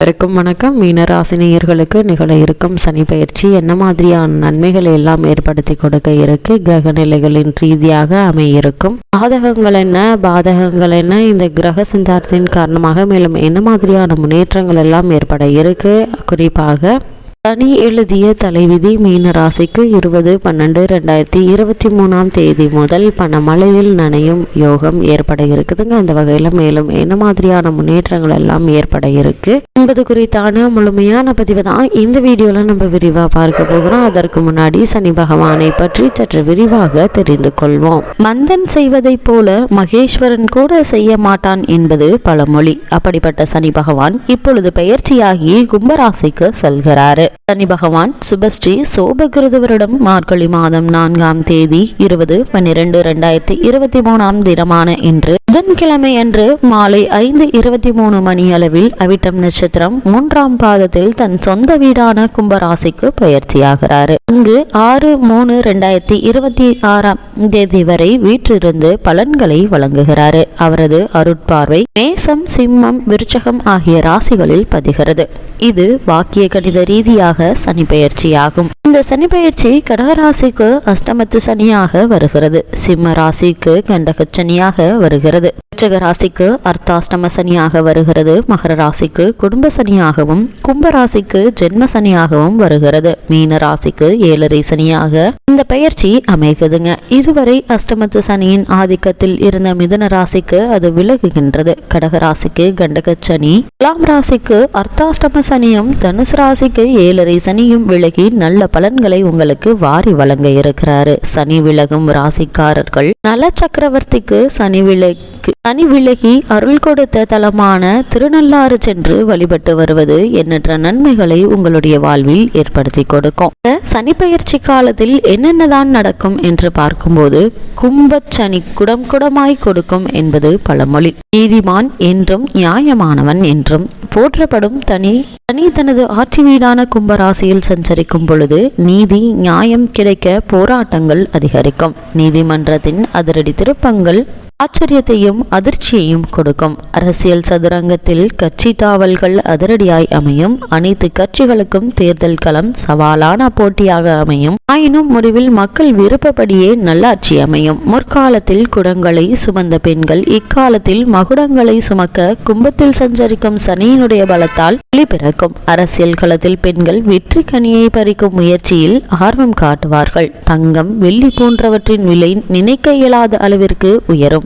வரைக்கும் வணக்கம். மீனராசினியர்களுக்கு நிகழ இருக்கும் சனி பயிற்சி என்ன மாதிரியான நன்மைகளை எல்லாம் ஏற்படுத்தி கொடுக்க இருக்கு? கிரக நிலைகளின் ரீதியாக அமையிருக்கும். பாதகங்கள் என்ன? பாதகங்கள் என்ன? இந்த கிரக சஞ்சாரத்தின் காரணமாக மேலும் என்ன மாதிரியான முன்னேற்றங்கள் எல்லாம் ஏற்பட இருக்கு? குறிப்பாக சனி எழுதிய தலைவிதி மீன ராசிக்கு இருபது பன்னெண்டு ரெண்டாயிரத்தி இருபத்தி மூணாம் தேதி முதல் பணமழையில் நனையும் யோகம் ஏற்பட இருக்குதுங்க. அந்த வகையில் மேலும் என்ன மாதிரியான முன்னேற்றங்கள் எல்லாம் ஏற்பட இருக்கு என்பது குறித்தான முழுமையான பதிவு தான் இந்த வீடியோவில் நம்ம விரிவாக பார்க்க போகிறோம். அதற்கு முன்னாடி சனி பகவானை பற்றி சற்று விரிவாக தெரிந்து கொள்வோம். மந்தன் செய்வதைப் போல மகேஸ்வரன் கூட செய்ய மாட்டான் என்பது பழமொழி. அப்படிப்பட்ட சனி பகவான் இப்பொழுது பெயர்ச்சியாகி கும்பராசிக்கு செல்கிறாரு. சனி பகவான் சுபஸ்ரீ சோபகிருது வருடம் மார்கழி மாதம் நான்காம் தேதி இருபது பன்னிரண்டு ரெண்டாயிரத்தி இருபத்தி மூணாம் தினமான இன்று புதன்கிழமை அன்று மாலை ஐந்து இருபத்தி மூணு மணி அளவில் அவிட்டம் நட்சத்திரம் மூன்றாம் பாதத்தில் தன் சொந்த வீடான கும்பராசிக்கு பயிற்சியாகிறாரு. இங்கு ஆறு மூணு ரெண்டாயிரத்தி இருபத்தி ஆறாம் தேதி வரை வீற்றிருந்து பலன்களை வழங்குகிறாரு. அவரது அருட்பார்வை மேசம் சிம்மம் விருச்சகம் ஆகிய ராசிகளில் பதிகிறது. இது வாக்கிய கணித ரீதியாக சனி பெயர்ச்சியாகும் இந்த சனி பயிற்சி கடகராசிக்கு அஷ்டமத்து சனியாக வருகிறது. சிம்ம ராசிக்கு கண்டக சனியாக வருகிறது. விருச்சக ராசிக்கு அர்த்தாஷ்டம சனியாக வருகிறது. மகர ராசிக்கு குடும்ப சனியாகவும் கும்ப ராசிக்கு ஜென்ம சனியாகவும் வருகிறது. மீன ராசிக்கு ஏழரை சனியாக இந்த பயிற்சி அமைக்குதுங்க இதுவரை அஷ்டமத்து சனியின் ஆதிக்கத்தில் இருந்த மிதுன ராசிக்கு அது விலகுகின்றது. கடக ராசிக்கு கண்டக சனி துலாம் ராசிக்கு அர்த்தாஷ்டம சனியும் தனுசு ராசிக்கு ஏழரை சனியும் விலகி நல்ல பலன்களை உங்களுக்கு வாரி வழங்க இருக்கிறாரு. சனி விலகும் ராசிக்காரர்கள். நல சக்கரவர்த்திக்கு சனி விலக்கு சனி விலகி அருள் கொடுத்த தலமான திருநள்ளாறு சென்று வழிபட்டு வருவது எண்ணற்ற நன்மைகளை உங்களுடைய வாழ்வில் ஏற்படுத்தி கொடுக்கும். சனி பயிற்சி காலத்தில் என்னென்னதான் நடக்கும் என்று பார்க்கும்போது கும்பச் சனி குடம் குடமாய் கொடுக்கும் என்பது பழமொழி. நீதிமான் என்றும் நியாயமானவன் என்றும் போற்றப்படும் தனி தனி தனது ஆட்சி வீடான கும்பராசியில் சஞ்சரிக்கும் பொழுது நீதி நியாயம் கிடைக்க போராட்டங்கள் அதிகரிக்கும். நீதிமன்றத்தின் அதிரடி திருப்பங்கள் ஆச்சரியத்தையும் அதிர்ச்சியையும் கொடுக்கும். அரசியல் சதுரங்கத்தில் கட்சி தாவல்கள் அதிரடியாய் அமையும். அனைத்து கட்சிகளுக்கும் தேர்தல் களம் சவாலான போட்டியாக அமையும். ஆயினும் முடிவில் மக்கள் விருப்பப்படியே நல்லாட்சி அமையும். முற்காலத்தில் குடங்களை சுமந்த பெண்கள் இக்காலத்தில் மகுடங்களை சுமக்க கும்பத்தில் சஞ்சரிக்கும் சனியினுடைய பலத்தால் ஒளி பிறக்கும். அரசியல் களத்தில் பெண்கள் வெற்றி கனியை பறிக்கும் முயற்சியில் ஆர்வம் காட்டுவார்கள். தங்கம் வெள்ளி போன்றவற்றின் விலை நினைக்க இயலாத அளவிற்கு உயரும்.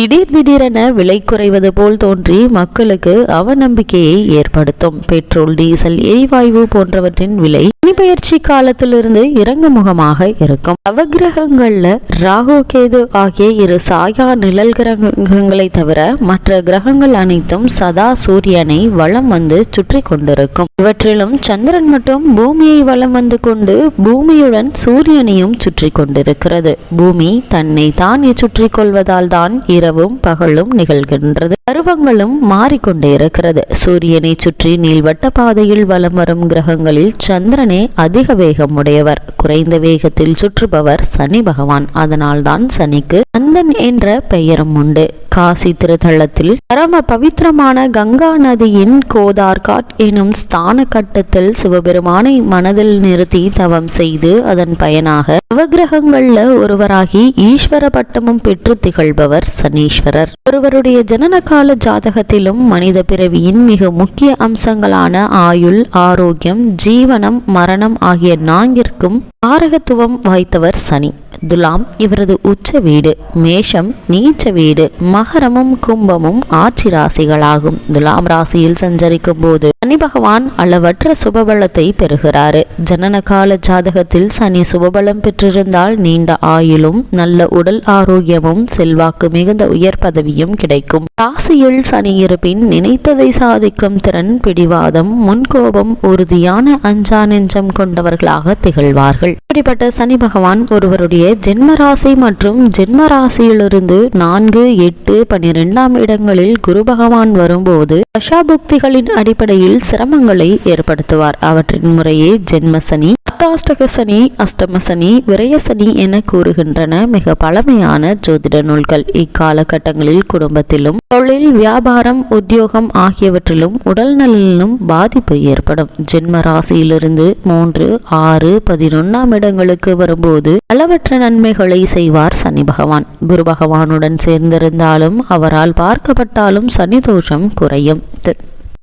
திடீர் திடீரென விலை குறைவது போல் தோன்றி மக்களுக்கு அவநம்பிக்கையை ஏற்படுத்தும். பெட்ரோல் டீசல் எரிவாயு போன்றவற்றின் விலை பயிற்சி காலத்திலிருந்து இறங்கு முகமாக இருக்கும். நவகிரகங்கள்ல ராகு கேது ஆகிய இரு சாயா நிழல் கிரகங்களை தவிர மற்ற கிரகங்கள் அனைத்தும் சதா சூரியனை வளம் வந்து சுற்றி கொண்டிருக்கும். இவற்றிலும் சந்திரன் மட்டும் பூமியை வளம் வந்து கொண்டு பூமியுடன் சூரியனையும் சுற்றி கொண்டிருக்கிறது. பூமி தன்னை தான் சுற்றி கொள்வதால் தான் இரவும் பகலும் நிகழ்கின்றது. பருவங்களும் மாறிக்கொண்டே இருக்கிறது. சூரியனை சுற்றி நீள்வட்ட பாதையில் வலம் வரும் கிரகங்களில் சந்திரனே அதிக வேகம் உடையவர் குறைந்த வேகத்தில் சுற்றுபவர் சனி பகவான். அதனால்தான் சனிக்கு அந்தன் என்ற பெயரும் உண்டு. காசி திருத்தலத்தில் பரம பவித்திரமான கங்கா நதியின் கோதார்காட் எனும் ஸ்தான கட்டத்தில் சிவபெருமானை மனதில் நிறுத்தி தவம் செய்து அதன் பயனாக நவகிரகங்கள்ல ஒருவராகி ஈஸ்வர பட்டமும் பெற்று திகழ்பவர் சனீஸ்வரர். ஒருவருடைய ஜனன கால ஜாதகத்திலும் மனித பிறவியின் மிக முக்கிய அம்சங்களான ஆயுள் ஆரோக்கியம் ஜீவனம் மரணம் ஆகிய நான்கிற்கும் காரகத்துவம் வாய்த்தவர் சனி. துலாம் இவரது உச்ச வீடு. மேஷம் நீச்ச வீடு மகரமும் கும்பமும் ஆட்சி ராசிகளாகும். துலாம் ராசியில் சஞ்சரிக்கும் போது சனி பகவான் அளவற்ற சுபபலத்தை பெறுகிறாரு. ஜனன கால ஜாதகத்தில் சனி சுபபலம் பெற்றிருந்தால் நீண்ட ஆயுளும் நல்ல உடல் ஆரோக்கியமும் செல்வாக்கு மிகுந்த உயர் பதவியும் கிடைக்கும். ராசியில் சனி இருப்பின் நினைத்ததை சாதிக்கும் திறன் பிடிவாதம் முன்கோபம் உறுதியான அஞ்சா நெஞ்சம் கொண்டவர்களாக திகழ்வார்கள். இப்படிப்பட்ட சனி பகவான் ஒருவருடைய ஜென்ம ராசி மற்றும் ஜென்ம ராசியிலிருந்து நான்கு எட்டு பனிரெண்டாம் இடங்களில் குரு பகவான் வரும்போது தசாபுக்திகளின் அடிப்படையில் சிரமங்களை ஏற்படுத்துவார். அவற்றின் முறையே ஜென்ம சனி அர்த்தாஷ்டக சனி அஷ்டம சனி விரய சனி என கூறுகின்றன மிக பழமையான ஜோதிட நூல்கள். இக்காலகட்டங்களில் குடும்பத்திலும் தொழில் வியாபாரம் உத்தியோகம் ஆகியவற்றிலும் உடல் நலனிலும் பாதிப்பு ஏற்படும். ஜென்ம ராசியிலிருந்து மூன்று ஆறு பதினொன்னாம் இடங்களுக்கு வரும்போது அளவற்ற நன்மைகளை செய்வார் சனி பகவான். குரு பகவானுடன் சேர்ந்திருந்தாலும் அவரால் பார்க்கப்பட்டாலும் சனி தோஷம் குறையும்.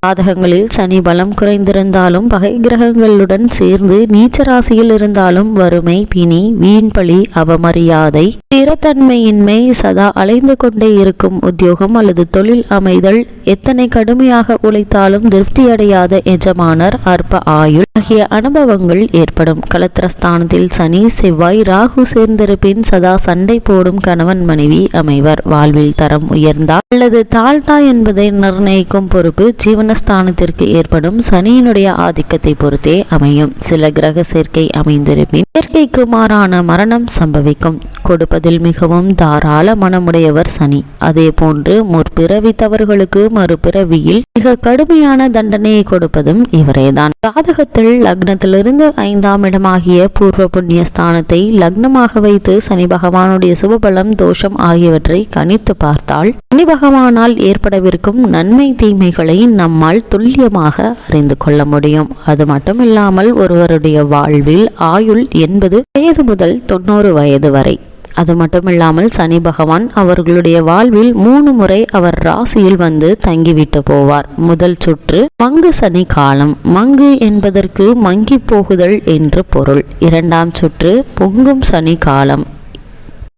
ஜாதகங்களில் சனி பலம் குறைந்திருந்தாலும் பகை கிரகங்களுடன் சேர்ந்து நீச்ச ராசியில் இருந்தாலும் வறுமை பிணி வீண்பழி அவமரியாதை ஸ்திரத்தன்மையின்மை சதா அலைந்து கொண்டே இருக்கும் உத்தியோகம் அல்லது தொழில் அமைதல் எத்தனை கடுமையாக உழைத்தாலும் திருப்தியடையாத எஜமானர் அற்ப ஆயுள் ஆகிய அனுபவங்கள் ஏற்படும். கலத்திரஸ்தானத்தில் சனி செவ்வாய் ராகு சேர்ந்திருப்பின் சதா சண்டை போடும் கணவன் மனைவி அமைவர். வாழ்வில் தரம் உயர்ந்தார் அல்லது தாழ்த்தா என்பதை நிர்ணயிக்கும் பொறுப்பு ஜீவனஸ்தானத்திற்கு ஏற்படும் சனியினுடைய ஆதிக்கத்தை பொறுத்தே அமையும். சில கிரக சேர்க்கை அமைந்திருப்பின் இயற்கைக்கு மாறான மரணம் சம்பவிக்கும். கொடுப்பதில் மிகவும் தாராள மனமுடையவர் சனி. அதே போன்று முற்பிறவித்தவர்களுக்கு மறுபிறவியில் மிக கடுமையான தண்டனையை கொடுப்பதும் இவரேதான். ஜாதகத்தில் லக்னத்திலிருந்து ஐந்தாம் இடமாகிய பூர்வ புண்ணிய ஸ்தானத்தை லக்னமாக வைத்து சனி பகவானுடைய சுபபலம் தோஷம் ஆகியவற்றை கணித்து பார்த்தால் சனி பகவானால் ஏற்படவிருக்கும் நன்மை தீமைகளை நம்மால் துல்லியமாக அறிந்து கொள்ள முடியும். அது மட்டுமில்லாமல் ஒருவருடைய வாழ்வில் ஆயுள் எண்பது வயது முதல் தொண்ணூறு வயது வரை. அது மட்டுமில்லாமல் சனி பகவான் அவர்களுடைய வாழ்வில் மூணு முறை அவர் ராசியில் வந்து தங்கிவிட்டு போவார். முதல் சுற்று மங்கு சனி காலம். மங்கு என்பதற்கு மங்கி போகுதல் என்று பொருள். இரண்டாம் சுற்று பொங்கும் சனி காலம்.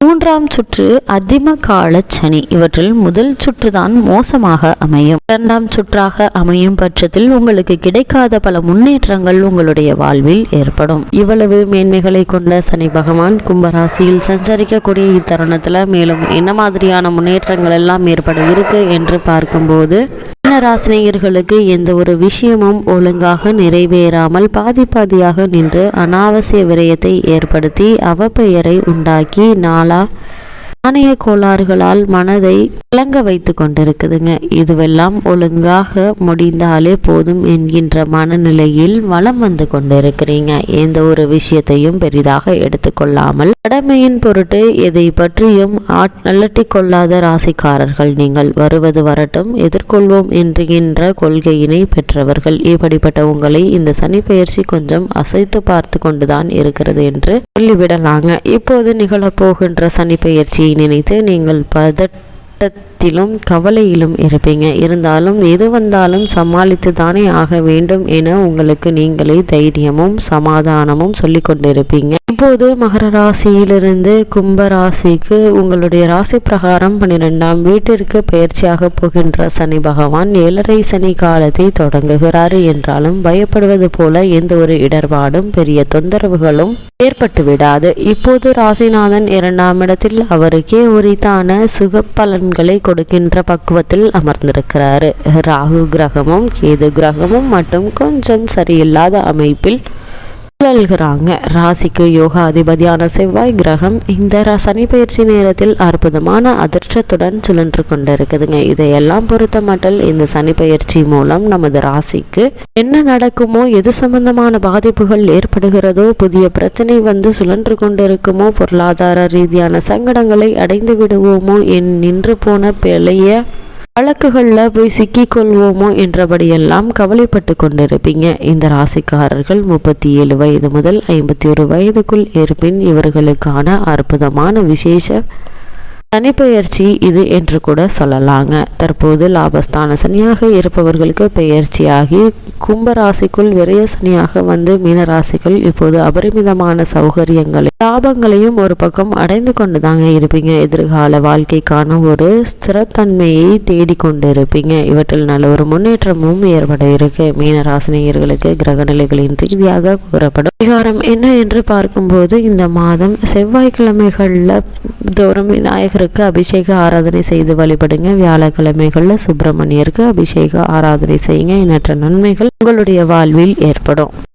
மூன்றாம் சுற்று அதிம கால சனி. இவற்றில் முதல் சுற்று தான் மோசமாக அமையும். இரண்டாம் சுற்றாக அமையும் பட்சத்தில் உங்களுக்கு கிடைக்காத பல முன்னேற்றங்கள் உங்களுடைய வாழ்வில் ஏற்படும். இவ்வளவு மேன்மைகளை கொண்ட சனி பகவான் கும்பராசியில் சஞ்சரிக்கக்கூடிய இத்தருணத்தில் மேலும் என்ன மாதிரியான முன்னேற்றங்கள் எல்லாம் ஏற்பட இருக்கு என்று பார்க்கும்போது ராசினியர்களுக்கு எந்த ஒரு விஷயமும் ஒழுங்காக நிறைவேறாமல் பாதி பாதியாக நின்று அனாவசிய விரயத்தை ஏற்படுத்தி அவப்பெயரை உண்டாக்கி நாளா நாணய கோளாறுகளால் மனதை கலங்க வைத்து கொண்டிருக்குதுங்க. இதுவெல்லாம் ஒழுங்காக முடிந்தாலே போதும் என்கின்ற மனநிலையில் வளம் வந்து கொண்டிருக்கிறீங்க. எந்த ஒரு விஷயத்தையும் பெரிதாக எடுத்துக்கொள்ளாமல் கடமையின் பொருட்டு எதை பற்றியும் அலட்டி கொள்ளாத ராசிக்காரர்கள் நீங்கள் வருவது வரட்டும் எதிர்கொள்வோம் என்கின்ற கொள்கையினை பெற்றவர்கள். இப்படிப்பட்ட உங்களை இந்த சனி பயிற்சி கொஞ்சம் அசைத்து பார்த்து கொண்டுதான் இருக்கிறது என்று சொல்லிவிடலாங்க. இப்போது நிகழப்போகின்ற சனி பயிற்சியை நினைத்து நீங்கள் பதட்டத்திலும் கவலையிலும் இருப்பீங்க. இருந்தாலும் எது வந்தாலும் சமாளித்து தானே ஆக வேண்டும் என உங்களுக்கு நீங்களே தைரியமும் சமாதானமும் சொல்லி கொண்டிருப்பீங்க இப்போது மகர ராசியிலிருந்து கும்ப ராசிக்கு உங்களுடைய ராசி பிரகாரம் பன்னிரெண்டாம் வீட்டிற்கு பயிற்சியாக போகின்ற சனி பகவான் ஏழரை சனி காலத்தை தொடங்குகிறார் என்றாலும் பயப்படுவது போல எந்த ஒரு இடர்பாடும் பெரிய தொந்தரவுகளும் ஏற்பட்டு விடாது. இப்போது ராசிநாதன் இரண்டாம் இடத்தில் அவருக்கே உரித்தான சுக பலன்களை கொடுக்கின்ற பக்குவத்தில் அமர்ந்திருக்கிறாரு. ராகு கிரகமும் கேது கிரகமும் மட்டும் கொஞ்சம் சரியில்லாத அமைப்பில் சுழல்கிறாங்க ராசிக்கு யோகா அதிபதியான செவ்வாய் கிரகம் இந்த சனி பயிற்சி நேரத்தில் அற்புதமான அதிர்ஷ்டத்துடன் சுழன்று கொண்டிருக்குதுங்க. இதையெல்லாம் பொறுத்த மட்டும் இந்த சனி பயிற்சி மூலம் நமது ராசிக்கு என்ன நடக்குமோ எது சம்பந்தமான பாதிப்புகள் ஏற்படுகிறதோ புதிய பிரச்சனை வந்து சுழன்று கொண்டிருக்குமோ பொருளாதார ரீதியான சங்கடங்களை அடைந்து விடுவோமோ என் நின்று போன பிழைய வழக்குகளில் போய் சிக்கிக்கொள்வோமோ என்றபடியெல்லாம் கவலைப்பட்டு கொண்டிருப்பீங்க. இந்த ராசிக்காரர்கள் முப்பத்தி ஏழு வயது முதல் ஐம்பத்தி ஒரு வயதுக்குள் இருப்பின் இவர்களுக்கான அற்புதமான விசேஷ சனிப்பெயர்ச்சி இது என்று கூட சொல்லலாங்க. தற்போது லாபஸ்தான சனியாக இருப்பவர்களுக்கு பெயர்ச்சியாகி கும்பராசிக்குள் விரைய சனியாக வந்து மீனராசிக்குள் இப்போது அபரிமிதமான சௌகரியங்களை லாபங்களையும் ஒரு பக்கம் அடைந்து கொண்டு தாங்க இருப்பீங்க. எதிர்கால வாழ்க்கைக்கான ஒரு ஸ்திரத்தன்மையை தேடிக்கொண்டு இருப்பீங்க இவற்றில் நல்ல ஒரு முன்னேற்றமும் ஏற்பட இருக்கு. மீனராசினியர்களுக்கு கிரக நிலைகளின் ரீதியாக கூறப்படும் விகாரம் என்ன என்று பார்க்கும்போது இந்த மாதம் செவ்வாய்க்கிழமைகளில் தோறும் விநாயகர் சுப்பிரமணியருக்கு அபிஷேக ஆராதனை செய்து வழிபடுங்க. வியாழக்கிழமைகளில் சுப்பிரமணியருக்கு அபிஷேக ஆராதனை செய்யுங்க. எண்ணற்ற நன்மைகள் உங்களுடைய வாழ்வில் ஏற்படும்.